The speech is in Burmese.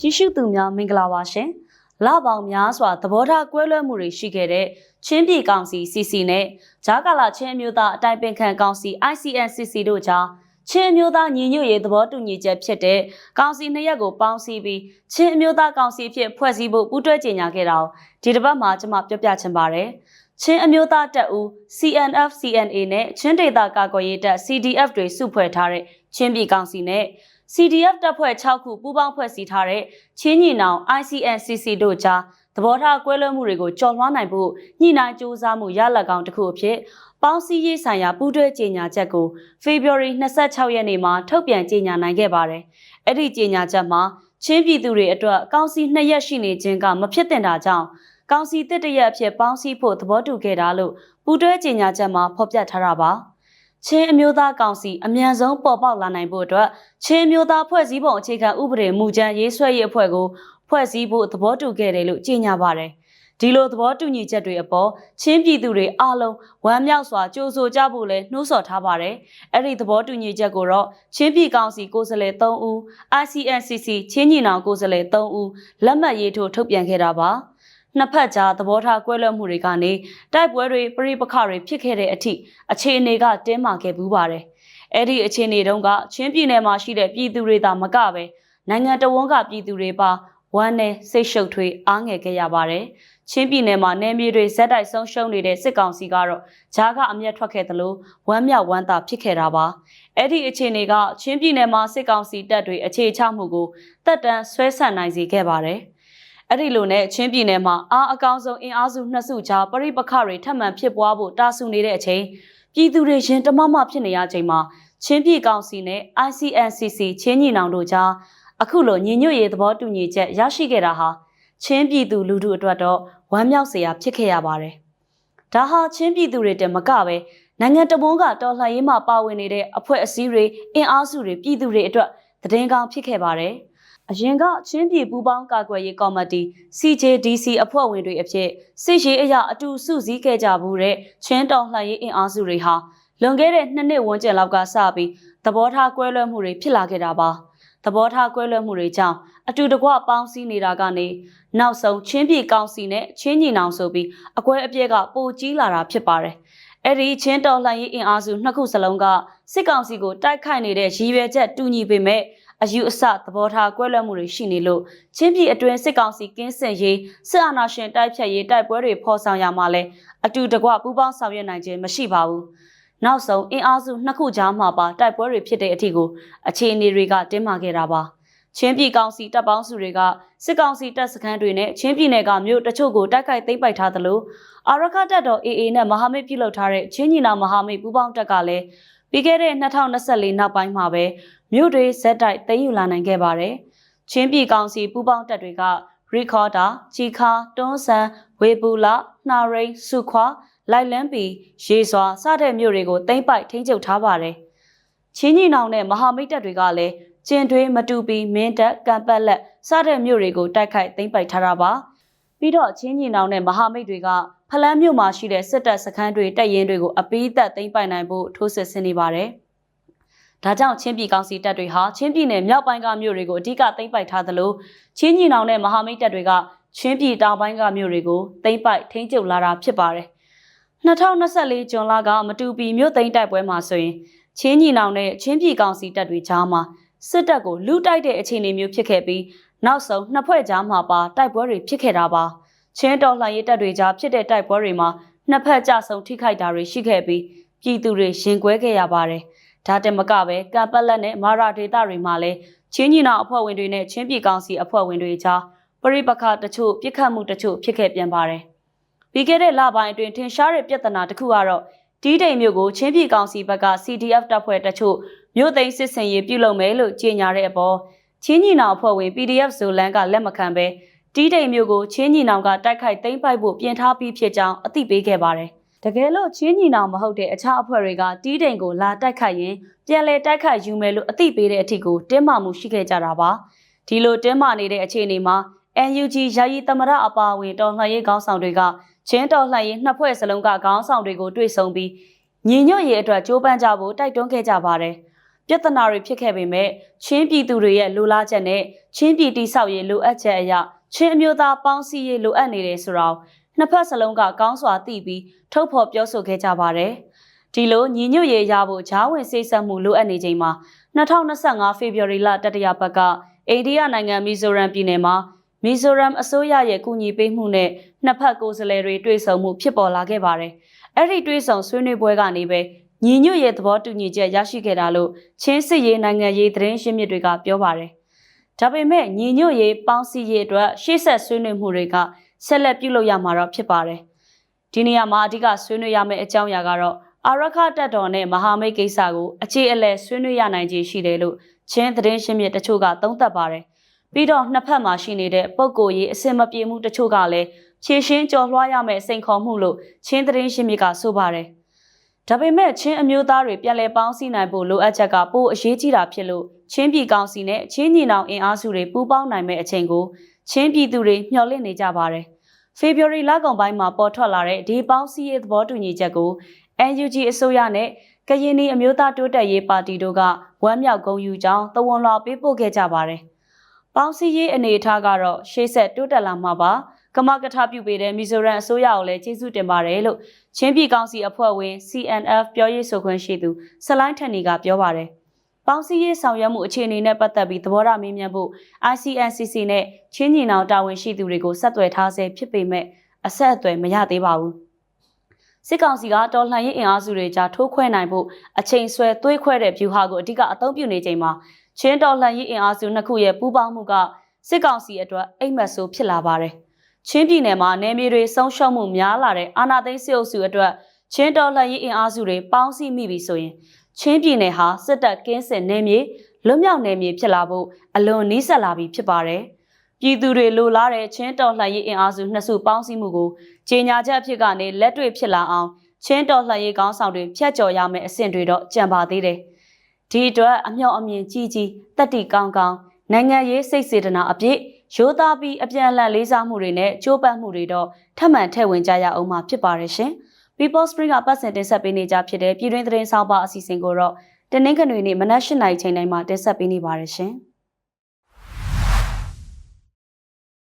ကြည့်ရှုသူများမင်္ဂလာပါရှင်။လပေါင်းများစွာသဘောထားကွဲလွဲမှုတွေရှိခဲ့တဲ့ချင်းပြည်ကောင်စီ CC နဲ့ဂျာကာလာချင်းအမျိုးသားအတိုင်ပင်ခံကောင်စီ ICNCC တို့ကြားချင်းအမျိုးသားညီညွတ်ရေးသဘောတူညီချက်ဖြစ်တဲ့ကောင်စီနှစ်ရက်ကိုပေါင်းစည်းပြီးချင်းအမျိုးသားကောင်စီအဖြစ်ဖွဲ့စည်းဖို့ပူးတွဲကြေညာခဲ့တာကိုဒီတစ်ပတ်မှာကျွန်မပြောပြချင်ပါတယ်။ချင်းအမျိုးသားတပ်ဦး CNF CNA နဲ့ချင်းဒေသကာကွယ်ရေးတပ် CDF တွေစုဖွဲ့ထားတဲ့ချင်းပြည်ကောင်စီနဲ့ CDF တပ်ဖွဲ့6ခုပူးပေါင်းဖွဲ့စည်းထားတဲ့ချင်းညီနောင် ICNCC တို့ကြားသဘောထားကွဲလွဲမှုတွေကိုကျော်လွှားနိုင်ဖို့ညှိနှိုင်းစ조사မှုရလဒ်ကောင်းတစ်ခုအဖြစ်ပေါင်းစည်းရေးဆိုင်ရာပူးတွဲကြေညာချက်ကို February 26ရက်နေ့မှာထုတ်ပြန်ကြေညာနိုင်ခဲ့ပါတယ်။အဲ့ဒီကြေညာချက်မှာချင်းပြည်သူတွေအတွက်ကောင်းစီနှစ်ရက်ရှိနေခြင်းကမဖြစ်တင်တာကြောင့်ကောင်းစီတစ်တရက်အဖြစ်ပေါင်းစည်းဖို့သဘောတူခဲ့တာလို့ပူးတွဲကြေညာချက်မှာဖော်ပြထားတာပါ။ ချင်းအမျိုးသားကောင်စီအမြန်ဆုံးပေါ်ပေါက်လာနိုင်ဖို့အတွက်ချင်းအမျိုးသားဖွဲ့စည်းပုံအခြေခံဥပဒေမူကြမ်းရေးဆွဲရေးအဖွဲ့ကိုဖွဲ့စည်းဖို့သဘောတူခဲ့တယ်လို့ကြေညာပါတယ်။ဒီလိုသဘောတူညီချက်တွေအပေါ်ချင်းပြည်သူတွေအားလုံးဝမ်းမြောက်စွာကြိုးဆိုကြဖို့လည်းနှိုးဆော်ထားပါတယ်။အဲ့ဒီသဘောတူညီချက်ကိုတော့ချင်းပြည်ကောင်စီကိုယ်စားလှယ်3ဦး ICNCC ချင်းညီနောင်ကိုယ်စားလှယ်3ဦးလက်မှတ်ရေးထိုးထုတ်ပြန်ခဲ့တာပါ။ နှစ်ဖက်ကြားသဘောထားကွဲလွဲမှုတွေကနေတိုက်ပွဲတွေပြိပခတွေဖြစ်ခဲ့တဲ့အထိအခြေအနေကတင်းမာခဲ့ဘူးပါတယ်။အဲ့ဒီအခြေအနေတုန်းကချင်းပြည်နယ်မှာရှိတဲ့ပြည်သူတွေသာမကပဲနိုင်ငံတော်ဝန်ကပြည်သူတွေပါဝမ်းနဲ့စိတ်ရှုပ်ထွေးအားငယ်ခဲ့ရပါတယ်။ချင်းပြည်နယ်မှာနယ်မြေတွေဇက်တိုက်ဆုံးရှုံးနေတဲ့စစ်ကောင်စီကတော့ဂျားကအမျက်ထွက်ခဲ့သလိုဝမ်းမြောက်ဝမ်းသာဖြစ်ခဲ့တာပါ။အဲ့ဒီအခြေအနေကချင်းပြည်နယ်မှာစစ်ကောင်စီတပ်တွေအခြေချမှုကိုတက်တန်းဆွဲဆန့်နိုင်စေခဲ့ပါတယ်။ အဲ့ဒီလိုနဲ့ချင်းပြည်နယ်မှာအားအကောင်းဆုံးအင်အားစုနှစ်စုကြားပရိပခတွေထပ်မံဖြစ်ပွားဖို့တာဆူနေတဲ့အချိန်ပြည်သူတွေရင်တမမဖြစ်နေရချိန်မှာချင်းပြည်ကောင်စီနဲ့ ICNCC ချင်းညီနောင်တို့ကြားအခုလိုညီညွတ်ရေးသဘောတူညီချက်ရရှိခဲ့တာဟာချင်းပြည်သူလူထုအတွက်တော့ဝမ်းမြောက်စရာဖြစ်ခဲ့ရပါတယ်။ဒါဟာချင်းပြည်သူတွေတည်းမကပဲနိုင်ငံတမုန်းကတော်လှန်ရေးမှာပါဝင်နေတဲ့အဖွဲ့အစည်းတွေအင်အားစုတွေပြည်သူတွေအတွက်သတင်းကောင်းဖြစ်ခဲ့ပါတယ်။ အရင်ကချင်းပြည်ပူးပေါင်းကာကွယ်ရေးကော်မတီ CJDC အဖွဲ့ဝင်တွေအဖြစ်စစ်ရေးအရာအတူစုစည်းခဲ့ကြဘူးတဲ့ချင်းတော်လှန်ရေးအင်အားစုတွေဟာလွန်ခဲ့တဲ့နှစ်နှစ်ဝန်းကျင်လောက်ကစပြီးသဘောထားကွဲလွဲမှုတွေဖြစ်လာခဲ့တာပါ။သဘောထားကွဲလွဲမှုတွေကြောင့်အတူတကွပေါင်းစည်းနေတာကနေနောက်ဆုံးချင်းပြည်ကောင်စီနဲ့ချင်းညီနောင်ဆိုပြီးအကွဲအပြဲကပိုကြီးလာတာဖြစ်ပါတယ်။အဲ့ဒီချင်းတော်လှန်ရေးအင်အားစုနှစ်ခုစလုံးကစစ်ကောင်စီကိုတိုက်ခိုက်နေတဲ့ရည်ရွယ်ချက်တူညီပေမဲ့ အယူအဆသဘောထားကွဲလွဲမှုတွေရှိနေလို့ချင်းပြည်အတွင်းစစ်ကောင်စီကင်းစင်ရေးစစ်အာဏာရှင်တိုက်ဖြတ်ရေးတိုက်ပွဲတွေဖော်ဆောင်ရမှာလဲအတူတကွပူးပေါင်းဆောင်ရွက်နိုင်ခြင်းမရှိပါဘူး။နောက်ဆုံးအင်အားစုနှစ်ခုကြားမှာပါတိုက်ပွဲတွေဖြစ်တဲ့အထိကိုအခြေအနေတွေကတင်းမာခဲ့တာပါချင်းပြည်ကောင်စီတပ်ပေါင်းစုတွေကစစ်ကောင်စီတပ်စခန်းတွေနဲ့ချင်းပြည်နယ်ကမြို့တချို့ကိုတိုက်ခိုက်သိမ်းပိုက်ထားသလိုအာရခတပ်တော် AA နဲ့မဟာမိတ်ပြုလုပ်ထားတဲ့ချင်းညီနာမဟာမိတ်ပူးပေါင်းတပ်ကလည်းပြီးခဲ့တဲ့2024နောက်ပိုင်းမှာပဲ မြို့တွေဇက်တိုက်သိမ်းယူလာနိုင်ခဲ့ပါတယ်ချင်းပြည်ကောင်စီပူးပေါင်းတပ်တွေကရီခေါ်တာချီခါတွန်းဆန်ဝေပူလာနှာရိန်စုခွာလိုက်လန်းပီရေစွာစတဲ့မြို့တွေကိုတိမ့်ပိုက်ထိန်းချုပ်ထားပါတယ်။ချင်းညီနောင်နဲ့မဟာမိတ်တပ်တွေကလည်းကျင်ထွေးမတူပီမင်းတပ်ကံပတ်လက်စတဲ့မြို့တွေကိုတိုက်ခိုက်သိမ်းပိုက်ထားတာပါ။ပြီးတော့ချင်းညီနောင်နဲ့မဟာမိတ်တွေကဖလန်းမြို့မှာရှိတဲ့စစ်တပ်စခန်းတွေတပ်ရင်းတွေကိုအပီးသက်သိမ်းပိုက်နိုင်ဖို့ထိုးစစ်ဆင်နေပါတယ်။ ဒါကြောင့်ချင်းပြည်ကောင်စီတပ်တွေဟာချင်းပြည်နယ်မြောက်ပိုင်းကမြို့တွေကိုအဓိကသိမ်းပိုက်ထားသလိုချင်းညီနောင်နဲ့မဟာမိတ်တပ်တွေကချင်းပြည်တောင်ပိုင်းကမြို့တွေကိုသိမ်းပိုက်ထိန်းချုပ်လာတာဖြစ်ပါတယ်။2024ဇွန်လကမတူပီမြို့သိမ်းတိုက်ပွဲမှာဆိုရင်ချင်းညီနောင်နဲ့ချင်းပြည်ကောင်စီတပ်တွေကြားမှာစစ်တပ်ကိုလူတိုက်တဲ့အခြေအနေမျိုးဖြစ်ခဲ့ပြီးနောက်ဆုံးနှစ်ဖွဲ့ကြားမှာပါတိုက်ပွဲတွေဖြစ်ခဲ့တာပါချင်းတော်လှန်ရေးတပ်တွေကြားဖြစ်တဲ့တိုက်ပွဲတွေမှာနှစ်ဖက်ကြဆုံထိခိုက်တာတွေရှိခဲ့ပြီးပြည်သူတွေရင်ကွဲခဲ့ရပါတယ် ဒါတက်မကပဲကံပက်လက်နဲ့မာရာဒေတာတွေမှာလည်းချင်းညီနောင်အဖွဲ့ဝင်တွေနဲ့ချင်းပြည်ကောင်စီအဖွဲ့ဝင်တွေကြားပရိပခတချို့ပြစ်ခတ်မှုတချို့ဖြစ်ခဲ့ပြန်ပါတယ်ပြီးခဲ့တဲ့လပိုင်းအတွင်းထင်ရှားတဲ့ပြဿနာတစ်ခုကတော့တီးတိမ်မြို့ကိုချင်းပြည်ကောင်စီဘက်က CDF တပ်ဖွဲ့တချို့မြို့သိမ်းစစ်စင်ရေးပြုလုပ်မယ်လို့ကြေညာတဲ့အပေါ်ချင်းညီနောင်အဖွဲ့ဝင် PDF ဇိုလန်ကလက်မခံပဲတီးတိမ်မြို့ကိုချင်းညီနောင်ကတိုက်ခိုက်သိမ်းပိုက်ဖို့ပြင်ထားပြီးဖြစ်ကြောင်းအသိပေးခဲ့ပါတယ်။ တကယ်လို့ချင်းညီနောင်မဟုတ်တဲ့အခြားအဖွဲ့တွေကတီးတိမ်ကိုလာတိုက်ခိုက်ရင်ပြန်လည်တိုက်ခိုက်ယူမယ်လို့အသိပေးတဲ့အထိကိုတင်းမာမှုရှိခဲ့ကြတာပါ။ဒီလိုတင်းမာနေတဲ့အခြေအနေမှာ NUG ယာယီသမရအပါအဝင်တော်လှန်ရေးခေါင်းဆောင်တွေကချင်းတော်လှန်ရေးနှစ်ဖွဲ့စလုံးကခေါင်းဆောင်တွေကိုတွေ့ဆုံပြီးညီညွတ်ရေးအတွက်ကြိုးပမ်းကြဖို့တိုက်တွန်းခဲ့ကြပါတယ်။ပပြဿနာတွေဖြစ်ခဲ့ပေမဲ့ချင်းပြည်သူတွေရဲ့လိုလားချက်နဲ့ချင်းပြည်တိဆောက်ရေးလိုအပ်ချက်အရချင်းအမျိုးသားပေါင်းစည်းရေးလိုအပ်နေတယ်ဆိုတော့ နှစ်ဖက်စလုံးကကောင်းစွာသိပြီးထုတ်ဖော်ပြောဆိုခဲ့ကြပါတယ်။ဒီလိုညီညွတ်ရေးရဖို့ဂျားဝင်စိတ်ဆက်မှုလိုအပ်နေချိန်မှာ2025ဖေဖော်ဝါရီလတတိယပတ်ကအိန္ဒိယနိုင်ငံမီဇိုရမ်ပြည်နယ်မှာမီဇိုရမ်အစိုးရရဲ့ကူညီပေးမှုနဲ့နှစ်ဖက်ကိုယ်စားလှယ်တွေတွေ့ဆုံမှုဖြစ်ပေါ်လာခဲ့ပါတယ်။အဲ့ဒီတွေ့ဆုံဆွေးနွေးပွဲကနေပဲညီညွတ်ရေးသဘောတူညီချက်ရရှိခဲ့တာလို့ချင်းစစ်ရေးနိုင်ငံရေးသတင်းရှင်းမြစ်တွေကပြောပါတယ်။ဒါပေမဲ့ညီညွတ်ရေးပေါင်းစည်းရေးအတွက်ရှေ့ဆက်ဆွေးနွေးမှုတွေက ဆက်လက်ပြုလုပ်ရမှာတော့ဖြစ်ပါတယ်။ဒီနေရာမှာအဓိကဆွေးနွေးရမယ့်အကြောင်းအရာကတော့အာရခတက်တော်နဲ့မဟာမိတ်ကိစ္စကိုအခြေအလဲဆွေးနွေးရနိုင်ခြေရှိတယ်လို့ချင်းသတင်းရှင်းမြစ်တချို့ကသုံးသပ်ပါတယ်။ပြီးတော့နှစ်ဖက်မှာရှိနေတဲ့ပုံကိုယ်ရေးအစင်မပြေမှုတချို့ကလည်းဖြည့်ရှင်းကြော်လွှားရမယ့်စိန်ခေါ်မှုလို့ချင်းသတင်းရှင်းမြစ်ကဆိုပါတယ်။ ဒါပေမဲ့ချင်းအမျိုးသားတွေပြန်လည်ပေါင်းစည်းနိုင်ဖို့လိုအပ်ချက်ကပိုအရေးကြီးတာဖြစ်လို့ချင်းပြည်ကောင်စီနဲ့ချင်းညီနောင်အင်အားစုတွေပူးပေါင်းနိုင်မယ့်အချိန်ကိုချင်းပြည်သူတွေမျှော်လင့်နေကြပါတယ်။ဖေဖော်ဝါရီလကုန်ပိုင်းမှာပေါ်ထွက်လာတဲ့ဒီပေါင်းစည်းရေးသဘောတူညီချက်ကို NUG အစိုးရနဲ့ကရင်နီအမျိုးသားတိုးတက်ရေးပါတီတို့ကဝမ်းမြောက်ဂုဏ်ယူကြောင်းသဝန်လွှာပေးပို့ခဲ့ကြပါတယ်။ပေါင်းစည်းရေးအနေအထားကတော့ရှေ့ဆက်တိုးတက်လာမှာပါ။ ကမကထပြုပေးတဲ့မီဇိုရမ်အစိုးရကိုလည်းကျေးဇူးတင်ပါတယ်လို့ချင်းပြည်ကောင်စီအဖွဲ့ဝင် CNF ပြောရေးဆိုခွင့်ရှိသူဆလိုင်းထန်နီကပြောပါတယ်။ပေါင်းစည်းရေးဆောင်ရွက်မှုအခြေအနေနဲ့ပတ်သက်ပြီးသဘောထားမေးမြန်းဖို့ ICNCC နဲ့ချင်းညီနောင်တာဝန်ရှိသူတွေကိုဆက်သွယ်ထားဆဲဖြစ်ပေမဲ့အဆက်အသွယ်မရသေးပါဘူး။စစ်ကောင်စီကတော်လှန်ရေးအင်အားစုတွေကြားထိုးခွဲနိုင်ဖို့အချိန်ဆွဲသွေးခွဲတဲ့ဗျူဟာကိုအဓိကအသုံးပြုနေချိန်မှာချင်းတော်လှန်ရေးအင်အားစုနှစ်ခုရဲ့ပူးပေါင်းမှုကစစ်ကောင်စီအတွက်အိမ်မက်ဆိုးဖြစ်လာပါတယ်။ ချင်းပြည်နယ်မှာနယ်မြေတွေဆုံးရှုံးမှုများလာတဲ့အာဏာသိမ်းစစ်အုပ်စုအတွက်ချင်းတော်လှန်ရေးအင်အားစုတွေပေါင်းစည်းမိပြီဆိုရင်ချင်းပြည်နယ်ဟာစစ်တပ်ကင်းစင်နယ်မြေလွတ်မြောက်နယ်မြေဖြစ်လာဖို့အလွန်နီးစပ်လာပြီဖြစ်ပါတယ်။ပြည်သူတွေလိုလားတဲ့ချင်းတော်လှန်ရေးအင်အားစုနှစ်စုပေါင်းစည်းမှုကိုကြေညာချက်အဖြစ်ကနေလက်တွေ့ဖြစ်လာအောင်ချင်းတော်လှန်ရေးကောင်းဆောင်တွေဖျက်ကျော်ရမယ့်အဆင့်တွေတော့ကြံပါသေးတယ်။ဒီအတွက်အမြောက်အမြင်ကြီးကြီးတက်တီကောင်းကောင်းနိုင်ငံရေးစိတ်စေတနာအပြည့် ရိုးသားပြီးအပြန်အလှန်လေးစားမှုတွေနဲ့ကြိုးပမ်းမှုတွေတော့ထပ်မံထည့်ဝင်ကြရအောင်မှာဖြစ်ပါတယ်ရှင်။ People Spring ကပတ်စင်တင်ဆက်ပေးနေကြဖြစ်တဲ့ပြည်တွင်းသတင်းဆောင်ပါအစီအစဉ်ကိုတော့တနင်္ဂနွေနေ့မနက်၈နာရီချိန်တိုင်းမှာတင်ဆက်ပေးနေပါတယ်ရှင်။